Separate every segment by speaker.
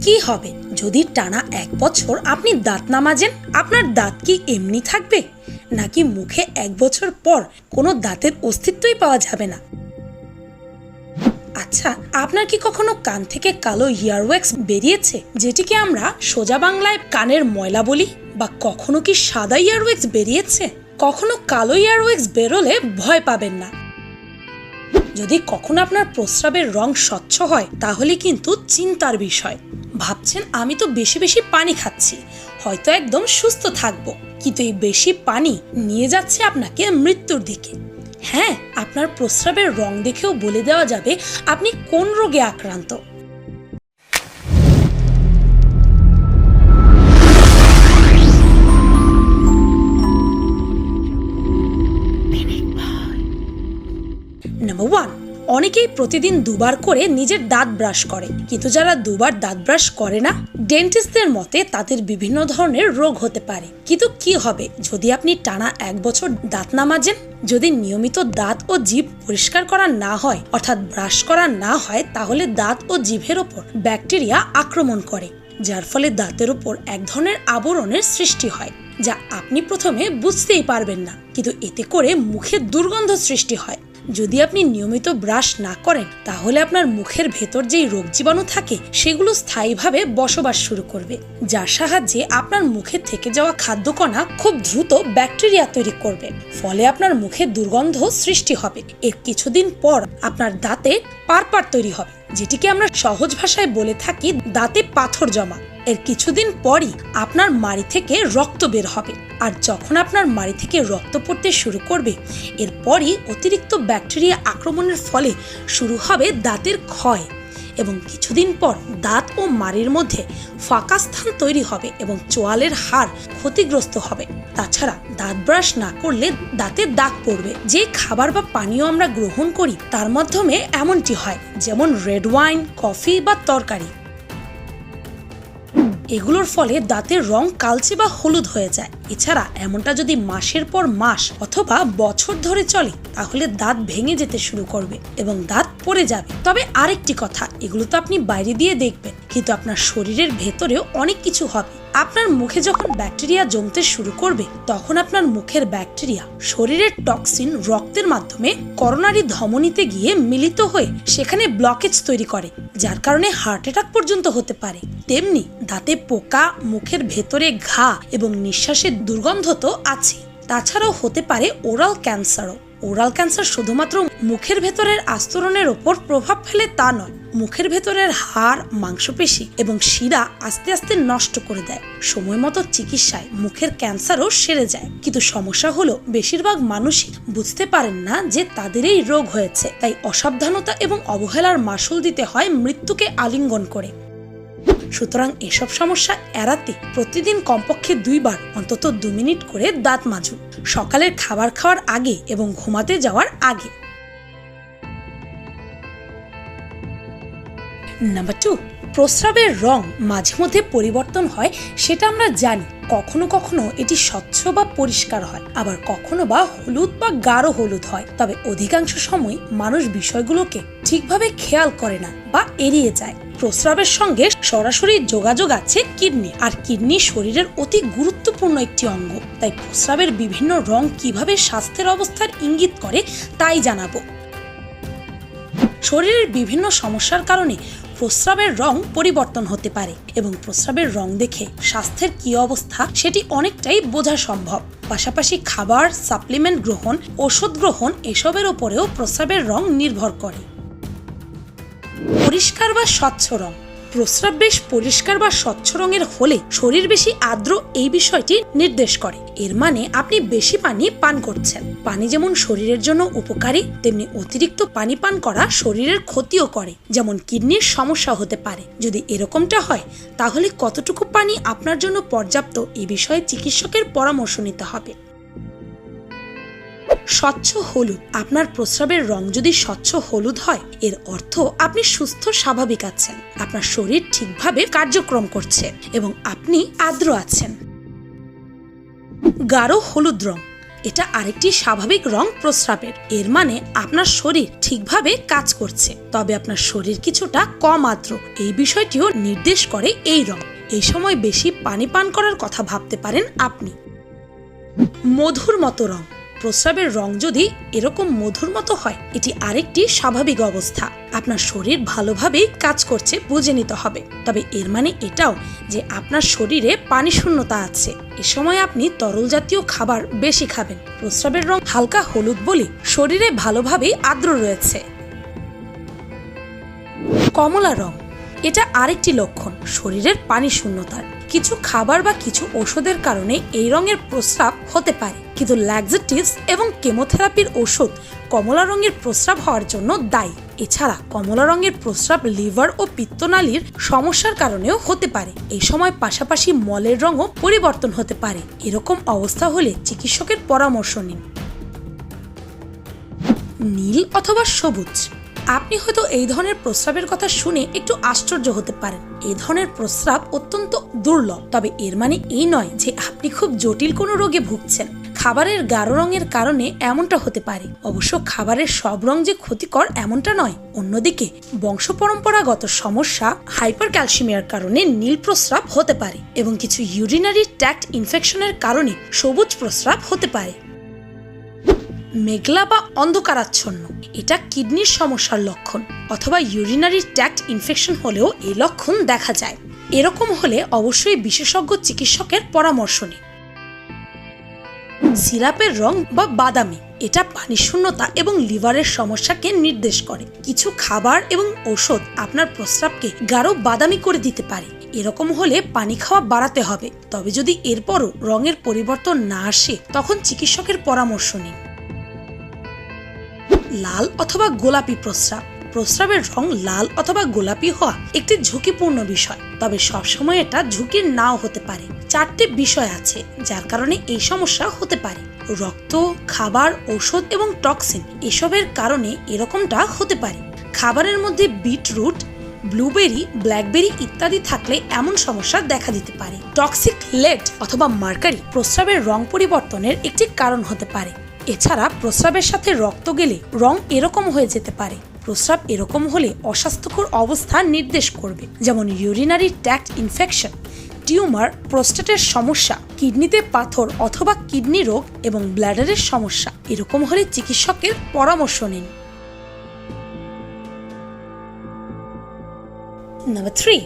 Speaker 1: কি হবে? যদি টানা এক বছর আপনি দাঁত না মাজেন আপনার দাঁত কি এমনি থাকবে? নাকি মুখে এক বছর পর কোনো দাঁতের অস্তিত্বই পাওয়া যাবে না? আচ্ছা আপনার কি কখনো কান থেকে কালো ইয়ারওয়াক্স বেরিয়েছে, যেটিকে আমরা সোজা বাংলায় কানের ময়লা বলি? বা কখনো কি সাদা ইয়ারওয়াক্স বেরিয়েছে? কখনো কালো ইয়ারওয়াক্স বেরোলে ভয় পাবেন না। যদি কখনো আপনার প্রস্রাবের রং স্বচ্ছ হয়, তাহলে কিন্তু চিন্তার বিষয়। ভাবছেন আমি তো বেশি বেশি পানি খাচ্ছি। হয়তো একদম সুস্থ থাকব। কিন্তু এই বেশি পানি নিয়ে যাচ্ছে আপনাকে মৃত্যুর দিকে। হ্যাঁ আপনার প্রস্রাবের রং দেখেও বলে দেওয়া যাবে আপনি কোন রোগে আক্রান্ত। অনেকেই প্রতিদিন দুবার করে নিজের দাঁত ব্রাশ করে। কিন্তু যারা দুবার দাঁত ব্রাশ করে না, ডেন্টিস্টদের মতে তাদের বিভিন্ন ধরনের রোগ হতে পারে। কিন্তু কি হবে? যদি আপনি টানা এক বছর দাঁত না মাজেন, যদি নিয়মিত দাঁত ও জিভ পরিষ্কার করা না হয়, অর্থাৎ ব্রাশ করা না হয়, তাহলে দাঁত ও জিভের ওপর ব্যাকটেরিয়া আক্রমণ করে, যার ফলে দাঁতের উপর এক ধরনের আবরণের সৃষ্টি হয়, যা আপনি প্রথমে বুঝতেই পারবেন না। কিন্তু এতে করে মুখে দুর্গন্ধ সৃষ্টি হয়। যদি আপনি নিয়মিত ব্রাশ না করেন, তাহলে আপনার মুখের ভেতর যেই রোগ জীবাণু থাকে, সেগুলো স্থায়ীভাবে বসবাস শুরু করবে, যার সাহায্যে আপনার মুখে থেকে যাওয়া খাদ্যকণা খুব দ্রুত ব্যাকটেরিয়া তৈরি করবে। ফলে আপনার মুখে দুর্গন্ধ সৃষ্টি হবে। এর কিছুদিন পর আপনার দাঁতে পারপার তৈরি হবে। যেটিকে আমরা সহজ ভাষায় বলে থাকি দাঁতে পাথর জমা। এর কিছুদিন পরই আপনার মাড়ি থেকে রক্ত বের হবে। আর যখন আপনার মাড়ি থেকে রক্ত পড়তে শুরু করবে, এরপরই অতিরিক্ত ব্যাকটেরিয়া আক্রমণের ফলে শুরু হবে দাঁতের ক্ষয়। এবং কিছুদিন পর দাঁত ও মারির মধ্যে ফাঁকা স্থান তৈরি হবে এবং চোয়ালের হাড় ক্ষতিগ্রস্ত হবে। তাছাড়া দাঁত ব্রাশ না করলে দাঁতের দাগ পড়বে। যে খাবার বা পানীয় আমরা গ্রহণ করি, তার মাধ্যমে এমনটি হয়, যেমন রেড ওয়াইন, কফি বা তরকারি। এগুলোর ফলে দাঁতের রং কালচে বা হলুদ হয়ে যায়। এছাড়া এমনটা যদি মাসের পর মাস অথবা বছর ধরে চলে, তাহলে দাঁত ভেঙে যেতে শুরু করবে এবং দাঁত পড়ে যাবে। তবে আরেকটি কথা, এগুলো তো আপনি বাইরে দিয়ে দেখবেন, কিন্তু আপনার শরীরের ভেতরেও অনেক কিছু হবে। আপনার মুখে যখন ব্যাকটেরিয়া জমতে শুরু করবে, তখন আপনার মুখের ব্যাকটেরিয়া শরীরের টক্সিন রক্তের মাধ্যমে করোনারি ধমনীতে গিয়ে মিলিত হয়ে সেখানে ব্লকেজ তৈরি করে, যার কারণে হার্ট অ্যাটাক পর্যন্ত হতে পারে। তেমনি দাঁতে পোকা, মুখের ভেতরে ঘা এবং নিঃশ্বাসের দুর্গন্ধ তো আছে তাছাড়াও হতে পারে ওরাল ক্যান্সারও। ওরাল ক্যান্সার শুধুমাত্র মুখের ভেতরের আস্তরণের ওপর প্রভাব ফেলে তা নয় মুখের ভেতরের হাড়, মাংসপেশি এবং শিরা আস্তে আস্তে নষ্ট করে দেয়। সময় মতো চিকিৎসায় মুখের ক্যান্সারও সেরে যায়। কিন্তু সমস্যা হলো, বেশিরভাগ মানুষই বুঝতে পারেন না যে তাদের এই রোগ হয়েছে। তাই অসাবধানতা এবং অবহেলার মাসুল দিতে হয় মৃত্যুকে আলিঙ্গন করে। সুতরাং এসব সমস্যা এড়াতে প্রতিদিন কমপক্ষে দুইবার অন্তত দু মিনিট করে দাঁত মাজুন। সকালের খাবার খাওয়ার আগে এবং ঘুমাতে যাওয়ার আগে। নাম্বার টু প্রস্রাবের রং মাঝে মধ্যে পরিবর্তন হয়, সেটা আমরা জানি। কখনো কখনো এটি স্বচ্ছ বা পরিষ্কার হয়, আবার কখনো বা হলুদ বা গাঢ় হলুদ হয়। তবে অধিকাংশ সময় মানুষ বিষয়গুলোকে ঠিকভাবে খেয়াল করে না বা এড়িয়ে যায়। প্রস্রাবের সঙ্গে সরাসরি যোগাযোগ আছে কিডনি, আর কিডনি শরীরের অতি গুরুত্বপূর্ণ একটি অঙ্গ। তাই প্রস্রাবের বিভিন্ন রং কীভাবে স্বাস্থ্যের অবস্থার ইঙ্গিত করে, তাই জানাব। শরীরের বিভিন্ন সমস্যার কারণে প্রস্রাবের রং পরিবর্তন হতে পারে এবং প্রস্রাবের রং দেখে স্বাস্থ্যের কি অবস্থা সেটি অনেকটাই বোঝা সম্ভব। পাশাপাশি খাবার, সাপ্লিমেন্ট গ্রহণ, ওষুধ গ্রহণ এসবের ওপরেও প্রস্রাবের রং নির্ভর করে। পরিষ্কার বা স্বচ্ছ রং। প্রস্রাব বেশ পরিষ্কার বা স্বচ্ছ রঙের হলে শরীর বেশি আর্দ্র এই বিষয়টি নির্দেশ করে। এর মানে আপনি বেশি পানি পান করছেন। পানি যেমন শরীরের জন্য উপকারী, তেমনি অতিরিক্ত পানি পান করা শরীরের ক্ষতিও করে, যেমন কিডনির সমস্যা হতে পারে। যদি এরকমটা হয়, তাহলে কতটুকু পানি আপনার জন্য পর্যাপ্ত এ বিষয়ে চিকিৎসকের পরামর্শ নিতে হবে। স্বচ্ছ হলুদ। আপনার প্রস্রাবের রং যদি স্বচ্ছ হলুদ হয়, এর অর্থ আপনি সুস্থ, স্বাভাবিক আছেন। আপনার শরীর ঠিকভাবে কার্যক্রম করছে এবং আপনি আর্দ্র আছেন। গাঢ় হলুদ রং, এটা আরেকটি স্বাভাবিক রং প্রস্রাবের। এর মানে আপনার শরীর ঠিকভাবে কাজ করছে, তবে আপনার শরীর কিছুটা কম আর্দ্র। এই বিষয়টিও নির্দেশ করে এই রং। এই সময় বেশি পানি পান করার কথা ভাবতে পারেন আপনি। মধুর মতো রং প্রস্রাবের রং যদি এরকম মধুর মতো হয়, এটি আরেকটি স্বাভাবিক অবস্থা। আপনার শরীর ভালোভাবেই কাজ করছে, বুঝে নিতে হবে। তবে এর মানে এটাও যে আপনার শরীরে পানি শূন্যতা আছে। এ সময় আপনি তরল জাতীয় খাবার বেশি খাবেন। প্রস্রাবের রং হালকা হলুদ বলে শরীরে ভালোভাবেই আর্দ্র রয়েছে। কমলা রং, এটা আরেকটি লক্ষণ, শরীরের পানি শূন্যতার। কিছু খাবার বা কিছু ওষুধের কারণে এই রঙের প্রস্রাব হতে পারে। কিন্তু ল্যাক্সেটিভস এবং কেমোথেরাপির ওষুধ কমলা রঙের প্রস্রাব হওয়ার জন্য দায়ী। এছাড়া কমলা রঙের প্রস্রাব লিভার ও পিত্তনালীর সমস্যার কারণেও হতে পারে। এই সময় পাশাপাশি মলের রঙও পরিবর্তন হতে পারে। এরকম অবস্থা হলে চিকিৎসকের পরামর্শ নিন। নীল অথবা সবুজ। আপনি হয়তো এই ধরনের প্রস্রাবের কথা শুনে একটু আশ্চর্য হতে পারেন। এই ধরনের প্রস্রাব অত্যন্ত দুর্লভ। তবে এর মানে এই নয় যে আপনি খুব জটিল কোনো রোগে ভুগছেন। খাবারের গাঢ় রঙের কারণে এমনটা হতে পারে। অবশ্য খাবারের সব রং যে ক্ষতিকর এমনটা নয়। অন্যদিকে বংশ পরম্পরাগত সমস্যা হাইপার ক্যালসিমিয়ার কারণে নীল প্রস্রাব হতে পারে এবং কিছু ইউরিনারি ট্যাক্ট ইনফেকশনের কারণে সবুজ প্রস্রাব হতে পারে। মেঘলা বা অন্ধকারাচ্ছন্ন। এটা কিডনির সমস্যার লক্ষণ অথবা ইউরিনারি ট্যাক্ট ইনফেকশন হলেও এই লক্ষণ দেখা যায়। এরকম হলে অবশ্যই বিশেষজ্ঞ চিকিৎসকের পরামর্শ নিন। সিরাপের রং বা বাদামি, এটা পানি শূন্যতা এবং লিভারের সমস্যাকে নির্দেশ করে। কিছু খাবার এবং ঔষধ আপনার প্রস্রাবকে গাঢ় বাদামি করে দিতে পারে। এরকম হলে পানি খাওয়া বাড়াতে হবে। তবে যদি এরপরও রঙের পরিবর্তন না আসে, তখন চিকিৎসকের পরামর্শ নিন। লাল অথবা গোলাপি প্রস্রাব। প্রস্রাবের রং লাল অথবা গোলাপি হওয়া একটি ঝুঁকিপূর্ণ বিষয়, তবে সবসময় এটা ঝুঁকির নাও হতে পারে। চারটি বিষয় আছে যার কারণে এই সমস্যা হতে পারে। রক্ত, খাবার, ঔষধ এবং টক্সিন এসবের কারণে এরকমটা হতে পারে। খাবারের মধ্যে বিটরুট, ব্লুবেরি, ব্ল্যাকবেরি ইত্যাদি থাকলে এমন সমস্যা দেখা দিতে পারে। টক্সিক লেড অথবা মার্কারি প্রস্রাবের রং পরিবর্তনের একটি কারণ হতে পারে। এছাড়া প্রস্রাবের সাথে রক্ত গেলে রং এরকম হয়ে যেতে পারে। প্রস্রাব এরকম হলে অস্বাস্থ্যকর অবস্থা নির্দেশ করবে, যেমন ইউরিনারি ট্র্যাক্ট ইনফেকশন টিউমার, প্রোস্টেটের সমস্যা, কিডনিতে পাথর অথবা কিডনি রোগ এবং ব্ল্যাডারের সমস্যা। এরকম হলে চিকিৎসকের পরামর্শ নিন। নাম্বার থ্রি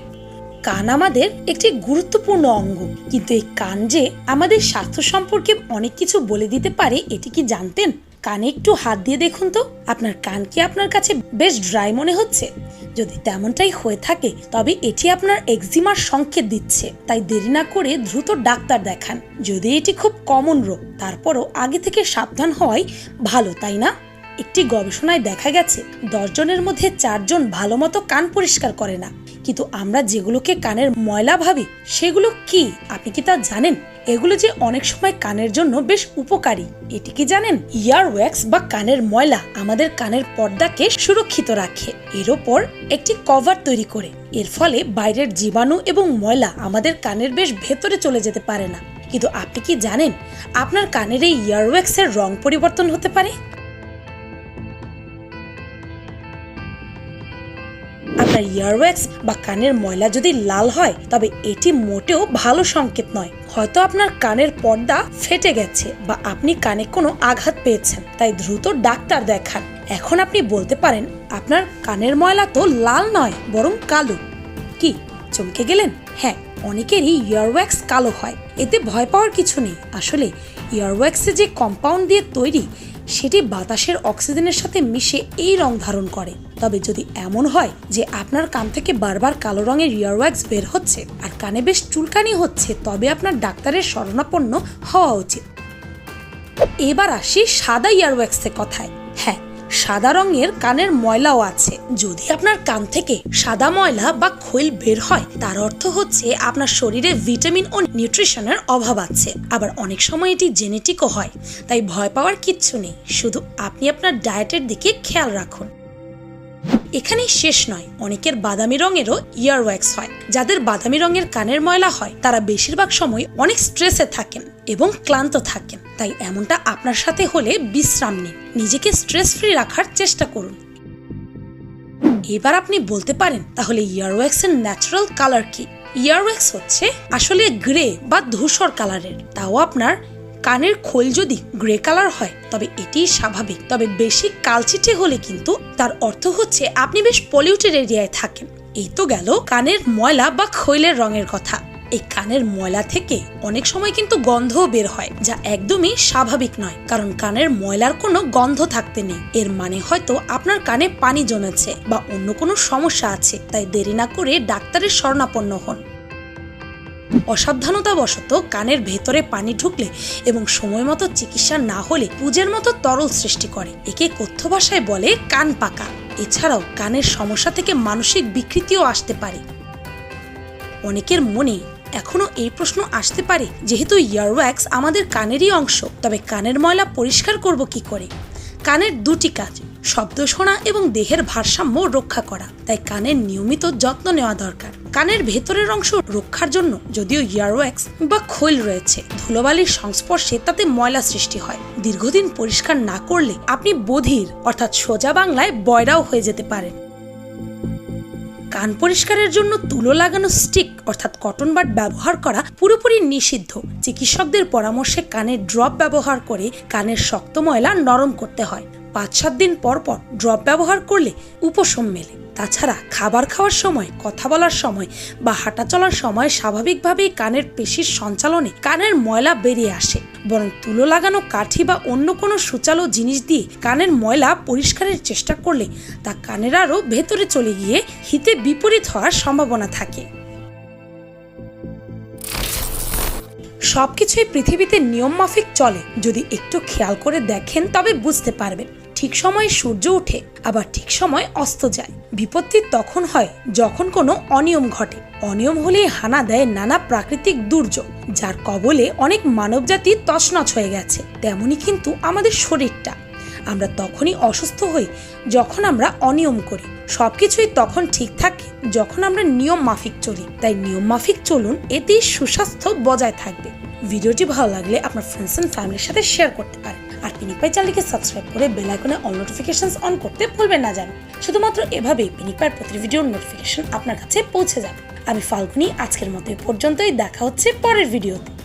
Speaker 1: কান আমাদের একটি গুরুত্বপূর্ণ অঙ্গ। কিন্তু এই কান যে আমাদের স্বাস্থ্য সম্পর্কে অনেক কিছু বলে দিতে পারে, এটি কি জানতেন? কানে একটু হাত দিয়ে দেখুন তো। আপনার কান কি আপনার কাছে বেশ ড্রাই মনে হচ্ছে? যদি তেমনটাই হয়ে থাকে, তবে এটি আপনার এক্সিমার সংকেত দিচ্ছে। তাই দেরি না করে দ্রুত ডাক্তার দেখান। যদি এটি খুব কমন রোগ, তারপরও আগে থেকে সাবধান হওয়াই ভালো, তাই না? একটি গবেষণায় দেখা গেছে, দশজনের মধ্যে চারজন ভালো মতো কান পরিষ্কার করে না। কিন্তু আমরা যেগুলোকে কানের ময়লা ভাবি, সেগুলো কি? আপনি কি তা জানেন? এগুলো যে অনেক সময় কানের জন্য বেশ উপকারী। এটি কি জানেন? ইয়ার ওয়্যাক্স বা কানের ময়লা আমাদের কানের পর্দাকে সুরক্ষিত রাখে। এর ওপর একটি কভার তৈরি করে। এর ফলে বাইরের জীবাণু এবং ময়লা আমাদের কানের বেশ ভেতরে চলে যেতে পারে না। কিন্তু আপনি কি জানেন, আপনার কানের এই ইয়ারওয়্যাক্সের রং পরিবর্তন হতে পারে? আপনার ইয়ারওয়্যাক্স বা কানের ময়লা যদি লাল হয়, তবে এটি মোটেও ভালো সংকেত নয়। হয়তো আপনার কানের পর্দা ফেটে গেছে বা আপনি কানে কোনো আঘাত পেয়েছেন, তাই দ্রুত ডাক্তার দেখান। এখন আপনি বলতে পারেন, আপনার কানের ময়লা তো লাল নয়, বরং কালো। কি, চমকে গেলেন? হ্যাঁ অনেকেরই ইয়ারওয়্যাক্স কালো হয়। এতে ভয় পাওয়ার কিছু নেই। আসলে ইয়ারওয়্যাক্সে যে কম্পাউন্ড দিয়ে তৈরি সেটি বাতাসের অক্সিজেনের সাথে মিশে এই রং ধারণ করে। তবে যদি এমন হয় যে আপনার কান থেকে বারবার কালো রঙের ইয়ারওয়্যাক্স বের হচ্ছে আর কানে বেশ চুলকানি হচ্ছে, তবে আপনার ডাক্তারের শরণাপন্ন হওয়া উচিত। এবার আসি সাদা ইয়ারওয়্যাক্সের কথায়। হ্যাঁ সাদা রঙের কানের ময়লাও আছে। যদি আপনার কান থেকে সাদা ময়লা বা খৈল বের হয়, তার অর্থ হচ্ছে আপনার শরীরে ভিটামিন ও নিউট্রিশনের অভাব আছে। আবার অনেক সময় এটি জেনেটিকও হয়, তাই ভয় পাওয়ার কিচ্ছু নেই। শুধু আপনি আপনার ডায়েটের দিকে খেয়াল রাখুন। এখানেই শেষ নয়, অনেকের বাদামি রঙেরও ইয়ারওয়্যাক্স হয়। যাদের বাদামি রঙের কানের ময়লা হয়, তারা বেশিরভাগ সময় অনেক স্ট্রেসে থাকেন এবং ক্লান্ত থাকেন। তাই এমনটা আপনার সাথে হলে বিশ্রাম নিন। নিজেকে স্ট্রেস ফ্রি রাখার চেষ্টা করুন। এবার আপনি বলতে পারেন, তাহলে ইয়ারওয়াক্স এর ন্যাচারাল কালার কি? ইয়ারওয়াক্স হচ্ছে আসলে গ্রে বা ধূসর কালারের তাও আপনার কানের খোল যদি গ্রে কালার হয়, তবে এটি স্বাভাবিক। তবে বেশি কালচিটে হলে কিন্তু তার অর্থ হচ্ছে আপনি বেশ পলিউটেড এরিয়ায় থাকেন। এই তো গেল কানের ময়লা বা খৈলের রঙের কথা। এই কানের ময়লা থেকে অনেক সময় কিন্তু গন্ধও বের হয়, যা একদমই স্বাভাবিক নয়, কারণ কানের ময়লার কোনো গন্ধ থাকতে নেই। এর মানে হয়তো আপনার কানে পানি জমেছে বা অন্য কোনো সমস্যা আছে, তাই দেরি না করে ডাক্তারের শরণাপন্ন হন। অসাবধানতাবশত কানের ভেতরে পানি ঢুকলে এবং সময় মতো চিকিৎসা না হলে পুজের মতো তরল সৃষ্টি করে। একে কথ্য ভাষায় বলে কান পাকা। এছাড়াও কানের সমস্যা থেকে মানসিক বিকৃতিও আসতে পারে। অনেকের মনে এখনও এই প্রশ্ন আসতে পারে, যেহেতু ইয়ারওয়াক্স আমাদের কানেরই অংশ। তবে কানের ময়লা পরিষ্কার করব কি করে? কানের দুটি কাজ শব্দ শোনা এবং দেহের ভারসাম্য রক্ষা করা। তাই কানের নিয়মিত যত্ন নেওয়া দরকার। কানের ভেতরের অংশ রক্ষার জন্য যদিও ইয়ারওয়াক্স বা খৈল রয়েছে। ধুলোবালির সংস্পর্শে তাতে ময়লা সৃষ্টি হয়। দীর্ঘদিন পরিষ্কার না করলে আপনি বধির, অর্থাৎ সোজা বাংলায় বয়রাও হয়ে যেতে পারেন। কান পরিষ্কারের জন্য তুলো লাগানো স্টিক, অর্থাৎ কটন বাড ব্যবহার করা পুরোপুরি নিষিদ্ধ। চিকিৎসকদের পরামর্শে কানের ড্রপ ব্যবহার করে কানের শক্ত ময়লা নরম করতে হয়। পাঁচ সাত দিন পর পর ড্রপ ব্যবহার করলে উপশম মেলে। তাছাড়া খাবার খাওয়ার সময়, কথা বলার সময় বা হাঁটা চলার সময় স্বাভাবিকভাবেই কানের পেশির সঞ্চালনে কানের ময়লা বেরিয়ে আসে। বরং তুলো লাগানো কাঠি বা অন্য কোনো সুচালো জিনিস দিয়ে কানের ময়লা পরিষ্কারের চেষ্টা করলে তা কানের আরও ভেতরে চলে গিয়ে হিতে বিপরীত হওয়ার সম্ভাবনা থাকে। সবকিছুই পৃথিবীতে নিয়ম মাফিক চলে। যদি একটু খেয়াল করে দেখেন, তবে বুঝতে পারবেন। ঠিক সময় সূর্য ওঠে, আবার ঠিক সময় অস্ত যায়। বিপত্তি তখন হয় যখন কোনো অনিয়ম ঘটে। অনিয়ম হলে হানা দেয় নানা প্রাকৃতিক দুর্যোগ, যার কবলে অনেক মানবজাতি তছনছ হয়ে গেছে। তেমনি কিন্তু আমাদের শরীরটা। আমরা তখনই অসুস্থ হই যখন আমরা অনিয়ম করি। সবকিছুই তখন ঠিক থাকে যখন আমরা নিয়ম মাফিক চলি। তাই নিয়ম মাফিক চলুন এতেই সুস্বাস্থ্য বজায় থাকবে। ভিডিওটি ভালো লাগলে আপনার ফ্রেন্ডস অ্যান্ড ফ্যামিলির সাথে শেয়ার করতে পারেন। আর পিনিকপাই চ্যানেলকে সাবস্ক্রাইব করে বেল আইকনে অল নোটিফিকেশনস অন করতে ভুলবেন না যেন শুধুমাত্র এভাবেই পিনিকপাইয়ের প্রতি ভিডিওর নোটিফিকেশন আপনার কাছে পৌঁছে যাবে। আমি ফাল্গুনি, আজকের মতো এ পর্যন্তই। দেখা হচ্ছে পরের ভিডিওতে।